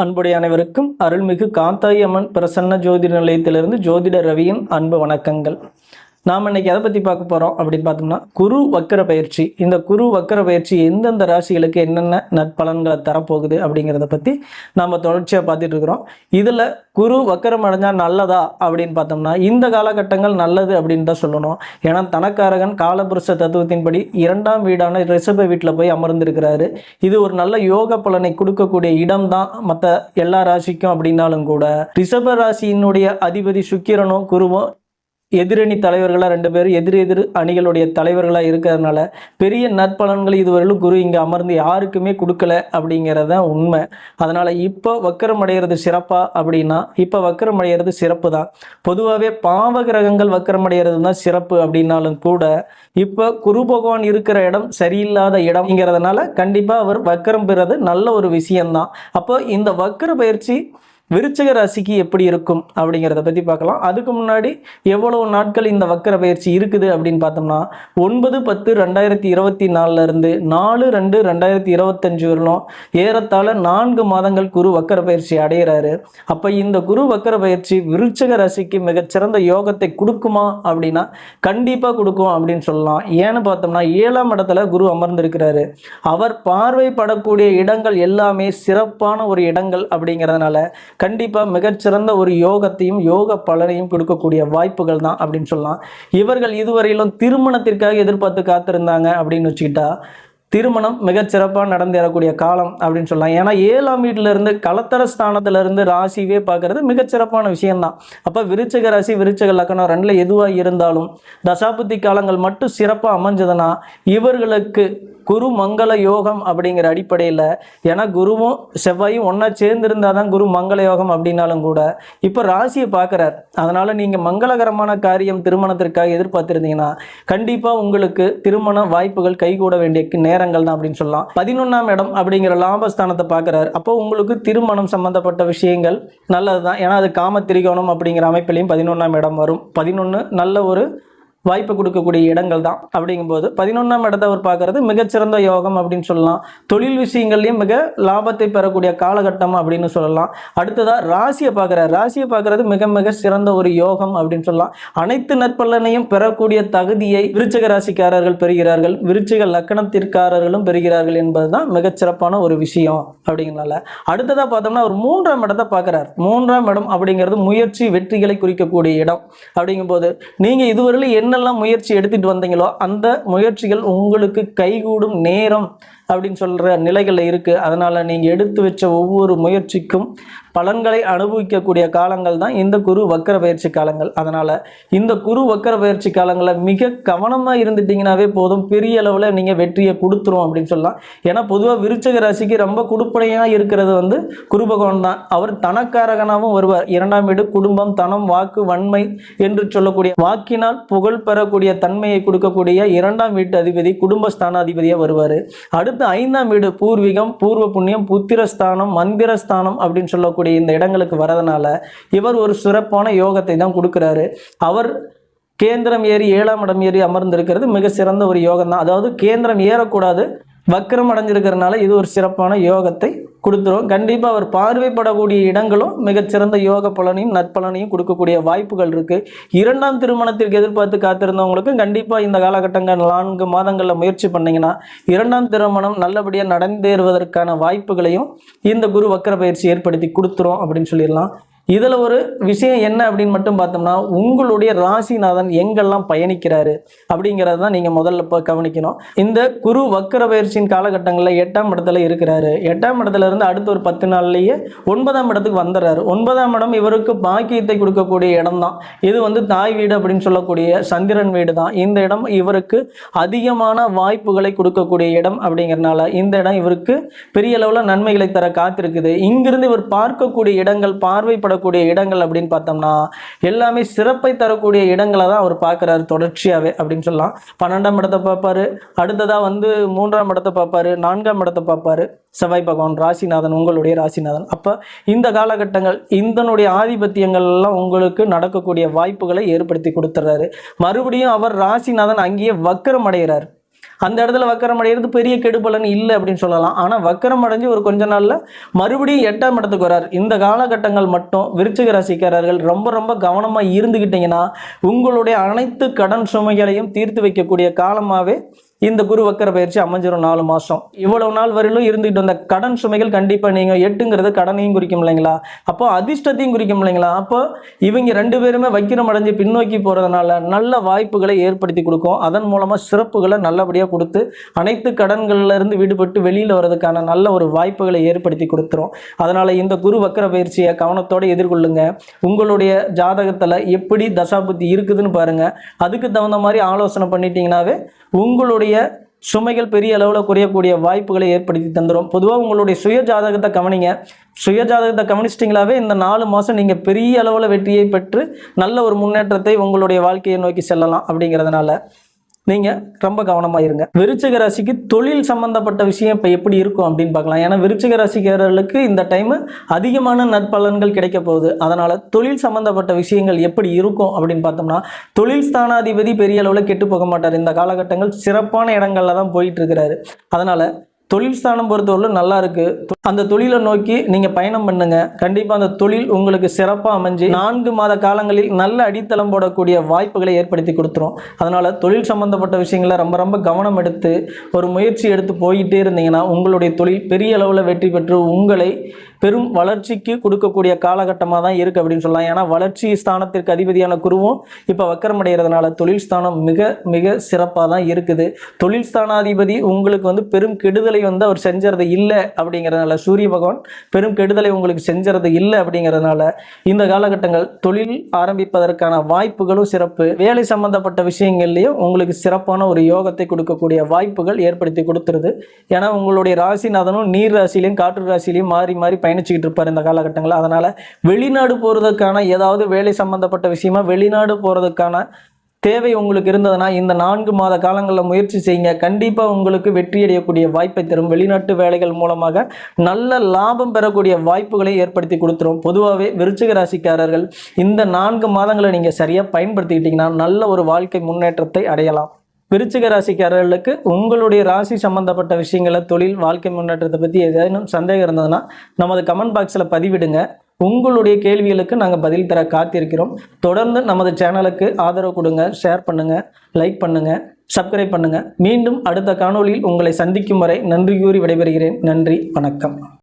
அன்புடைய அனைவருக்கும் அருள்மிகு காத்தாயி அம்மன் பிரசன்ன ஜோதிட நிலையத்திலிருந்து ஜோதிட ரவியின் அன்பு வணக்கங்கள். நாம் இன்னைக்கு எதை பற்றி பார்க்க போகிறோம் அப்படின்னு பார்த்தோம்னா குரு வக்கர பயிற்சி. இந்த குரு வக்கர பயிற்சி எந்தெந்த ராசிகளுக்கு என்னென்ன நற்பலன்களை தரப்போகுது அப்படிங்கிறத பற்றி நாம் தொடர்ச்சியாக பார்த்துட்டு இருக்கிறோம். இதில் குரு வக்கரம் அடைஞ்சால் நல்லதா அப்படின்னு பார்த்தோம்னா இந்த காலகட்டங்கள் நல்லது அப்படின்னு தான் சொல்லணும். ஏன்னா தனக்காரகன் காலபுருஷ தத்துவத்தின்படி இரண்டாம் வீடான ரிஷப வீட்டில் போய் அமர்ந்திருக்கிறாரு. இது ஒரு நல்ல யோக பலனை கொடுக்கக்கூடிய இடம் தான் மற்ற எல்லா ராசிக்கும் அப்படின்னாலும் கூட. ரிஷப ராசியினுடைய அதிபதி சுக்கிரனும் குருவும் எதிரணி தலைவர்களாக ரெண்டு பேரும் எதிர் எதிர் அணிகளுடைய தலைவர்களாக இருக்கிறதுனால பெரிய நற்பலன்கள் இதுவரையிலும் குரு இங்கே அமர்ந்து யாருக்குமே கொடுக்கல அப்படிங்கிறது தான் உண்மை. அதனால் இப்போ வக்கரம் அடைகிறது சிறப்பா அப்படின்னா இப்போ வக்கரம் அடைகிறது சிறப்பு தான். பொதுவாகவே பாவ கிரகங்கள் வக்கரம் அடைகிறது தான் சிறப்பு அப்படின்னாலும் கூட இப்போ குரு பகவான் இருக்கிற இடம் சரியில்லாத இடம்ங்கிறதுனால கண்டிப்பாக அவர் வக்கரம் பெறது நல்ல ஒரு விஷயம்தான். அப்போ இந்த வக்கர பயிற்சி விருச்சிக ராசிக்கு எப்படி இருக்கும் அப்படிங்கிறத பற்றி பார்க்கலாம். அதுக்கு முன்னாடி எவ்வளவு நாட்கள் இந்த வக்கர பயிற்சி இருக்குது அப்படின்னு பார்த்தோம்னா ஒன்பது பத்து ரெண்டாயிரத்தி இருபத்தி நாலுலேருந்து நாலு ரெண்டு ரெண்டாயிரத்தி இருபத்தஞ்சு வரலும் ஏறத்தாழ நான்கு மாதங்கள் குரு வக்கர பயிற்சி அடைகிறாரு அப்போ இந்த குரு வக்கர பயிற்சி விருச்சிக ராசிக்கு மிகச்சிறந்த யோகத்தை கொடுக்குமா அப்படின்னா கண்டிப்பாக கொடுக்கும் அப்படின்னு சொல்லலாம். ஏன்னு பார்த்தோம்னா ஏழாம் இடத்துல குரு அமர்ந்திருக்கிறாரு. அவர் பார்வைப்படக்கூடிய இடங்கள் எல்லாமே சிறப்பான ஒரு இடங்கள் அப்படிங்கிறதுனால கண்டிப்பாக மிகச்சிறந்த ஒரு யோகத்தையும் யோக பலனையும் கொடுக்கக்கூடிய வாய்ப்புகள் தான் அப்படின்னு சொல்லலாம். இவர்கள் இதுவரையிலும் திருமணத்திற்காக எதிர்பார்த்து காத்திருந்தாங்க அப்படின்னு வச்சுக்கிட்டா திருமணம் மிகச்சிறப்பாக நடந்தேறக்கூடிய காலம் அப்படின்னு சொல்லலாம். ஏன்னா ஏழாம் வீட்டில இருந்து கலத்தர ஸ்தானத்துல ராசியவே ராசிவே பார்க்கறது மிகச்சிறப்பான விஷயம்தான். அப்போ விருச்சக ராசி விருச்சக லக்கணம் ரெண்டில் எதுவாக இருந்தாலும் தசாபுத்தி காலங்கள் மட்டும் சிறப்பாக அமைஞ்சதுன்னா இவர்களுக்கு குரு மங்கள யோகம் அப்படிங்கிற அடிப்படையில் ஏன்னா குருவும் செவ்வாயும் ஒன்றா சேர்ந்திருந்தால் தான் குரு மங்கள யோகம் அப்படின்னாலும் கூட இப்போ ராசியை பார்க்குறார் அதனால் நீங்கள் மங்களகரமான காரியம் திருமணத்திற்காக எதிர்பார்த்துருந்தீங்கன்னா கண்டிப்பாக உங்களுக்கு திருமண வாய்ப்புகள் கைகூட வேண்டிய நேரங்கள் தான் அப்படின்னு சொல்லலாம். பதினொன்றாம் இடம் அப்படிங்கிற லாபஸ்தானத்தை பார்க்குறாரு அப்போ உங்களுக்கு திருமணம் சம்மந்தப்பட்ட விஷயங்கள் நல்லது தான் ஏன்னா அது காம திரிகோணம் அப்படிங்கிற அமைப்பிலையும் பதினொன்றாம் இடம் வரும். பதினொன்று நல்ல ஒரு வாய்ப்பு கொடுக்கக்கூடிய இடங்கள் தான் அப்படிங்கும்போது பதினொன்றாம் இடத்தை அவர் பார்க்கறது மிகச்சிறந்த யோகம் அப்படின்னு சொல்லலாம். தொழில் விஷயங்கள்லையும் மிக லாபத்தை பெறக்கூடிய காலகட்டம் அப்படின்னு சொல்லலாம். அடுத்ததாக ராசியை பார்க்குறார். ராசியை பார்க்கறது மிக மிக சிறந்த ஒரு யோகம் அப்படின்னு சொல்லலாம். அனைத்து நற்பலனையும் பெறக்கூடிய தகுதியை விருச்சக ராசிக்காரர்கள் பெறுகிறார்கள். விருச்சிக லக்கணத்திற்காரர்களும் பெறுகிறார்கள் என்பது தான் மிகச்சிறப்பான ஒரு விஷயம் அப்படிங்கிறனால. அடுத்ததாக பார்த்தோம்னா ஒரு மூன்றாம் இடத்தை பார்க்குறார். மூன்றாம் இடம் அப்படிங்கிறது முயற்சி வெற்றிகளை குறிக்கக்கூடிய இடம் அப்படிங்கும்போது நீங்கள் இதுவரையிலும் என்னெல்லாம் முயற்சி எடுத்துட்டு வந்தீங்களோ அந்த முயற்சிகள் உங்களுக்கு கைகூடும் நேரம். அப்படின்னு சொல்கிற நிலைகளில் இருக்குது அதனால் நீங்கள் எடுத்து வச்ச ஒவ்வொரு முயற்சிக்கும் பலன்களை அனுபவிக்கக்கூடிய காலங்கள் தான் இந்த குரு வக்கர பயிற்சி காலங்கள். அதனால் இந்த குரு வக்கர பயிற்சி காலங்களில் மிக கவனமாக இருந்துட்டிங்கனாவே போதும். பெரிய அளவில் நீங்கள் வெற்றியை கொடுத்துரும் அப்படின்னு சொல்லலாம். ஏன்னா பொதுவாக விருச்சக ராசிக்கு ரொம்ப கொடுப்படையாக இருக்கிறது வந்து குரு பகவான் தான். அவர் தனக்காரகனாகவும் வருவார். இரண்டாம் வீடு குடும்பம் தனம் வாக்கு வன்மை என்று சொல்லக்கூடிய வாக்கினால் புகழ் பெறக்கூடிய தன்மையை கொடுக்கக்கூடிய இரண்டாம் வீட்டு அதிபதி குடும்பஸ்தான அதிபதியாக வருவார். அடுத்து ஐந்தாம் வீடு பூர்வீகம் பூர்வ புண்ணியம் புத்திரஸ்தானம் மந்திரஸ்தானம் அப்படின்னு சொல்லக்கூடிய இந்த இடங்களுக்கு வரதுனால இவர் ஒரு சிறப்பான யோகத்தை தான் கொடுக்குறாரு. அவர் கேந்திரம் ஏறி ஏழாம் இடம் ஏறி அமர்ந்திருக்கிறது மிக சிறந்த ஒரு யோகம் தான் அதாவது கேந்திரம் ஏறக்கூடாது வக்கரம் அடைஞ்சிருக்கிறதுனால இது ஒரு சிறப்பான யோகத்தை கொடுத்துரும். கண்டிப்பாக அவர் பார்வைப்படக்கூடிய இடங்களும் மிகச்சிறந்த யோக பலனையும் நற்பலனையும் கொடுக்கக்கூடிய வாய்ப்புகள் இருக்குது இரண்டாம் திருமணத்திற்கு எதிர்பார்த்து காத்திருந்தவங்களுக்கும் கண்டிப்பாக இந்த காலகட்டங்கள் நான்கு மாதங்களில் முயற்சி பண்ணிங்கன்னா இரண்டாம் திருமணம் நல்லபடியாக நடந்தேறுவதற்கான வாய்ப்புகளையும் இந்த குரு வக்கர பயிற்சி ஏற்படுத்தி கொடுத்துரும் அப்படின்னு சொல்லிடலாம். இதில் ஒரு விஷயம் என்ன அப்படின்னு மட்டும் பார்த்தோம்னா உங்களுடைய ராசிநாதன் எங்கெல்லாம் பயணிக்கிறாரு அப்படிங்கிறது தான் நீங்கள் முதல்ல இப்போ கவனிக்கணும். இந்த குரு வக்கர பயிற்சியின் காலகட்டங்களில் எட்டாம் இடத்துல இருக்கிறாரு. எட்டாம் இடத்துல இருந்து அடுத்த ஒரு பத்து நாள்லேயே ஒன்பதாம் இடத்துக்கு வந்துடுறாரு. ஒன்பதாம் இடம் இவருக்கு பாக்கியத்தை கொடுக்கக்கூடிய இடம் தான். இது வந்து தாய் வீடு அப்படின்னு சொல்லக்கூடிய சந்திரன் வீடு தான். இந்த இடம் இவருக்கு அதிகமான வாய்ப்புகளை கொடுக்கக்கூடிய இடம் அப்படிங்கிறனால இந்த இடம் இவருக்கு பெரிய அளவில் நன்மைகளை தர காத்திருக்குது. இங்கிருந்து இவர் பார்க்கக்கூடிய இடங்கள் பார்வைப்பட படக்கூடிய இடங்கள் அப்படின்னு பார்த்தோம்னா எல்லாமே சிறப்பை தரக்கூடிய இடங்களை தான் அவர் பார்க்குறாரு தொடர்ச்சியாகவே அப்படின்னு சொல்லலாம். பன்னெண்டாம் இடத்தை பார்ப்பாரு. அடுத்ததாக வந்து மூன்றாம் இடத்தை பார்ப்பாரு. நான்காம் இடத்தை பார்ப்பாரு. செவ்வாய் பகவான் ராசிநாதன் உங்களுடைய ராசிநாதன். அப்போ இந்த காலகட்டங்கள் இந்தனுடைய ஆதிபத்தியங்கள் எல்லாம் உங்களுக்கு நடக்கக்கூடிய வாய்ப்புகளை ஏற்படுத்தி கொடுத்துட்றாரு மறுபடியும் அவர் ராசிநாதன் அங்கேயே வக்கரம் அடைகிறார். அந்த இடத்துல வக்கரம் அடைகிறது பெரிய கெடுபலன் இல்லை அப்படின்னு சொல்லலாம். ஆனால் வக்கரம் அடைஞ்சு ஒரு கொஞ்ச நாளில் மறுபடியும் எட்டாம் இடத்துக்கு வரார். இந்த காலகட்டங்கள் மட்டும் விருச்சிக ராசிக்காரர்கள் ரொம்ப ரொம்ப கவனமாக இருந்துக்கிட்டீங்கன்னா உங்களுடைய அனைத்து கடன் சுமைகளையும் தீர்த்து வைக்கக்கூடிய காலமாகவே இந்த குரு வக்கர பயிற்சி அமைஞ்சிரும் நாலு மாதம் இவ்வளவு நாள் வரையிலும் இருந்துகிட்டு வந்த கடன் சுமைகள் கண்டிப்பாக நீங்கள் எட்டுங்கிறது கடனையும் குறிக்கும் இல்லைங்களா? அப்போ அதிர்ஷ்டத்தையும் குறிக்கும் இல்லைங்களா? அப்போ இவங்க ரெண்டு பேருமே வக்கிரம் அடைஞ்சு பின்னோக்கி போகிறதுனால நல்ல வாய்ப்புகளை ஏற்படுத்தி கொடுக்கும். அதன் மூலமாக சிறப்புகளை நல்லபடியாக கொடுத்து அனைத்து கடன்கள்லேருந்து விடுபட்டு வெளியில் வர்றதுக்கான நல்ல ஒரு வாய்ப்புகளை ஏற்படுத்தி கொடுத்துரும். அதனால் இந்த குரு வக்கர பயிற்சியை கவனத்தோடு எதிர்கொள்ளுங்க. உங்களுடைய ஜாதகத்தில் எப்படி தசாபுத்தி இருக்குதுன்னு பாருங்கள் அதுக்கு தகுந்த மாதிரி ஆலோசனை பண்ணிட்டீங்கன்னாவே உங்களுடைய சுமைகள் பெரிய அளவில் குறையக்கூடிய வாய்ப்புகளை ஏற்படுத்தி தந்துடும் பொதுவாக உங்களுடைய சுய ஜாதகத்தை கவனிங்க. சுய ஜாதகத்தை கவனிச்சிட்டிங்களாவே இந்த நாலு மாதம் நீங்கள் பெரிய அளவில் வெற்றியை பெற்று நல்ல ஒரு முன்னேற்றத்தை உங்களுடைய வாழ்க்கையை நோக்கி செல்லலாம் அப்படிங்கிறதுனால. நீங்கள் ரொம்ப கவனமாக இருங்க. விருச்சிக ராசிக்கு தொழில் சம்பந்தப்பட்ட விஷயம் இப்போ எப்படி இருக்கும் அப்படின்னு பார்க்கலாம். ஏன்னா விருச்சிக ராசிக்காரர்களுக்கு இந்த டைமு அதிகமான நற்பலன்கள் கிடைக்க போகுது. அதனால் தொழில் சம்பந்தப்பட்ட விஷயங்கள் எப்படி இருக்கும் அப்படின்னு பார்த்தோம்னா தொழில் ஸ்தானாதிபதி பெரிய அளவில் கெட்டு போக மாட்டார். இந்த காலகட்டங்கள் சிறப்பான இடங்கள்ல தான் போயிட்டு இருக்கிறாரு. அதனால் தொழில் ஸ்தானம் பொறுத்தவரை நல்லா இருக்கு. அந்த தொழிலை நோக்கி நீங்க பயணம் பண்ணுங்க. கண்டிப்பா அந்த தொழில் உங்களுக்கு சிறப்பாக அமைஞ்சு நான்கு மாத காலங்களில் நல்ல அடித்தளம் போடக்கூடிய வாய்ப்புகளை ஏற்படுத்தி கொடுத்துரும். அதனால தொழில் சம்பந்தப்பட்ட விஷயங்களை ரொம்ப ரொம்ப கவனம் எடுத்து ஒரு முயற்சி எடுத்து போயிட்டே இருந்தீங்கன்னா உங்களுடைய தொழில் பெரிய அளவில் வெற்றி பெற்று உங்களை பெரும் வளர்ச்சிக்கு கொடுக்கக்கூடிய காலகட்டமாக தான் இருக்குது அப்படின்னு சொல்லலாம். ஏன்னா வளர்ச்சி ஸ்தானத்திற்கு அதிபதியான குருவும் இப்போ வக்கரமடைகிறதுனால தொழில் ஸ்தானம் மிக மிக சிறப்பாக தான் இருக்குது. தொழில் ஸ்தானாதிபதி உங்களுக்கு வந்து பெரும் கெடுதலை வந்து அவர் செஞ்சறது இல்லை அப்படிங்கிறதுனால சூரிய பகவான் பெரும் கெடுதலை உங்களுக்கு செஞ்சறது இல்லை அப்படிங்கிறதுனால இந்த காலகட்டங்கள் தொழில் ஆரம்பிப்பதற்கான வாய்ப்புகளும் சிறப்பு. வேலை சம்பந்தப்பட்ட விஷயங்கள்லையும் உங்களுக்கு சிறப்பான ஒரு யோகத்தை கொடுக்கக்கூடிய வாய்ப்புகள் ஏற்படுத்தி கொடுத்துருது. ஏன்னா உங்களுடைய ராசிநாதனும் நீர் ராசிலையும் காற்று ராசிலையும் மாறி மாறி பயணிச்சுக்கிட்டு இருப்பார் இந்த காலகட்டங்களில். அதனால் வெளிநாடு போகிறதுக்கான ஏதாவது வேலை சம்பந்தப்பட்ட விஷயமா வெளிநாடு போகிறதுக்கான தேவை உங்களுக்கு இருந்ததுன்னா இந்த நான்கு மாத காலங்களில் முயற்சி செய்யுங்க. கண்டிப்பாக உங்களுக்கு வெற்றி அடையக்கூடிய வாய்ப்பை தரும். வெளிநாட்டு வேலைகள் மூலமாக நல்ல லாபம் பெறக்கூடிய வாய்ப்புகளை ஏற்படுத்தி கொடுத்துரும். பொதுவாகவே விருச்சிக ராசிக்காரர்கள் இந்த நான்கு மாதங்களை நீங்கள் சரியாக பயன்படுத்திக்கிட்டிங்கன்னா நல்ல ஒரு வாழ்க்கை முன்னேற்றத்தை அடையலாம். விருச்சிக ராசிக்காரர்களுக்கு உங்களுடைய ராசி சம்பந்தப்பட்ட விஷயங்களை தொழில் வாழ்க்கை முன்னேற்றத்தை பற்றி ஏதேனும் சந்தேகம் இருந்ததுன்னா நமது கமெண்ட் பாக்ஸில் பதிவிடுங்க. உங்களுடைய கேள்விகளுக்கு நாங்கள் பதில் தர காத்திருக்கிறோம். தொடர்ந்து நமது சேனலுக்கு ஆதரவு கொடுங்க ஷேர் பண்ணுங்கள் லைக் பண்ணுங்கள் சப்ஸ்கிரைப் பண்ணுங்கள் மீண்டும் அடுத்த காணொளியில் உங்களை சந்திக்கும் வரை நன்றி கூறி விடைபெறுகிறேன். நன்றி வணக்கம்.